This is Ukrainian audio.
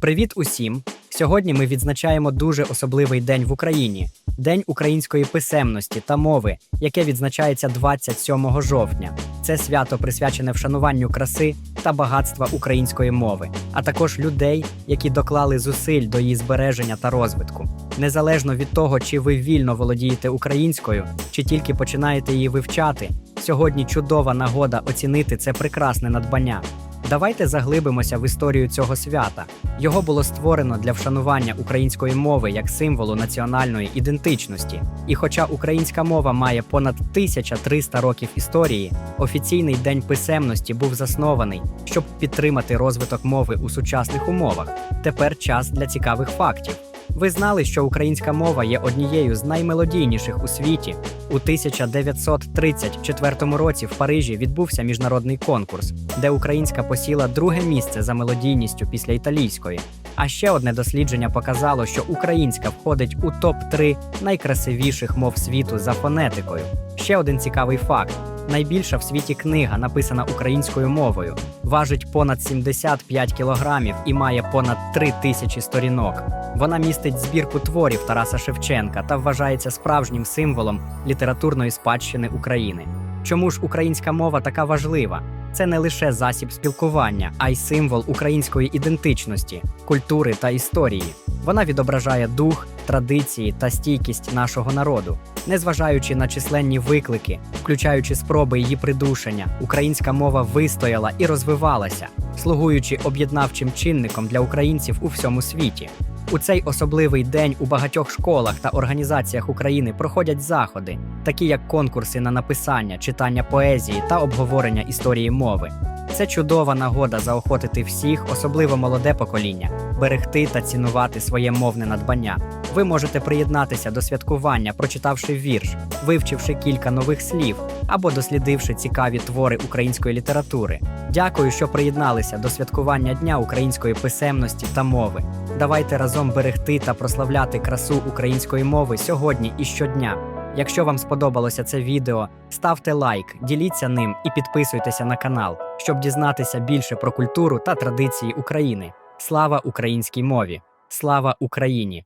Привіт усім! Сьогодні ми відзначаємо дуже особливий день в Україні День української писемності та мови, яке відзначається 27 жовтня. Це свято присвячене вшануванню краси та багатства української мови, а також людей, які доклали зусиль до її збереження та розвитку. Незалежно від того, чи ви вільно володієте українською, чи тільки починаєте її вивчати, сьогодні чудова нагода оцінити це прекрасне надбання. Давайте заглибимося в історію цього свята. Його було створено для вшанування української мови як символу національної ідентичності. І хоча українська мова має понад 1300 років історії, офіційний день писемності був заснований, щоб підтримати розвиток мови у сучасних умовах. Тепер час для цікавих фактів. Ви знали, що українська мова є однією з наймелодійніших у світі. У 1934 році в Парижі відбувся міжнародний конкурс, де українська посіла друге місце за мелодійністю після італійської. А ще одне дослідження показало, що українська входить у топ-3 найкрасивіших мов світу за фонетикою. Ще один цікавий факт: найбільша в світі книга, написана українською мовою, важить понад 75 кілограмів і має понад 3 тисячі сторінок. Вона містить збірку творів Тараса Шевченка та вважається справжнім символом літературної спадщини України. Чому ж українська мова така важлива? Це не лише засіб спілкування, а й символ української ідентичності, культури та історії. Вона відображає дух, традиції та стійкість нашого народу. Незважаючи на численні виклики, включаючи спроби її придушення, українська мова вистояла і розвивалася, слугуючи об'єднавчим чинником для українців у всьому світі. У цей особливий день у багатьох школах та організаціях України проходять заходи, такі як конкурси на написання, читання поезії та обговорення історії мови. Це чудова нагода заохотити всіх, особливо молоде покоління, берегти та цінувати своє мовне надбання. Ви можете приєднатися до святкування, прочитавши вірш, вивчивши кілька нових слів або дослідивши цікаві твори української літератури. Дякую, що приєдналися до святкування Дня української писемності та мови. Давайте разом берегти та прославляти красу української мови сьогодні і щодня. Якщо вам сподобалося це відео, ставте лайк, діліться ним і підписуйтеся на канал, щоб дізнатися більше про культуру та традиції України. Слава українській мові! Слава Україні!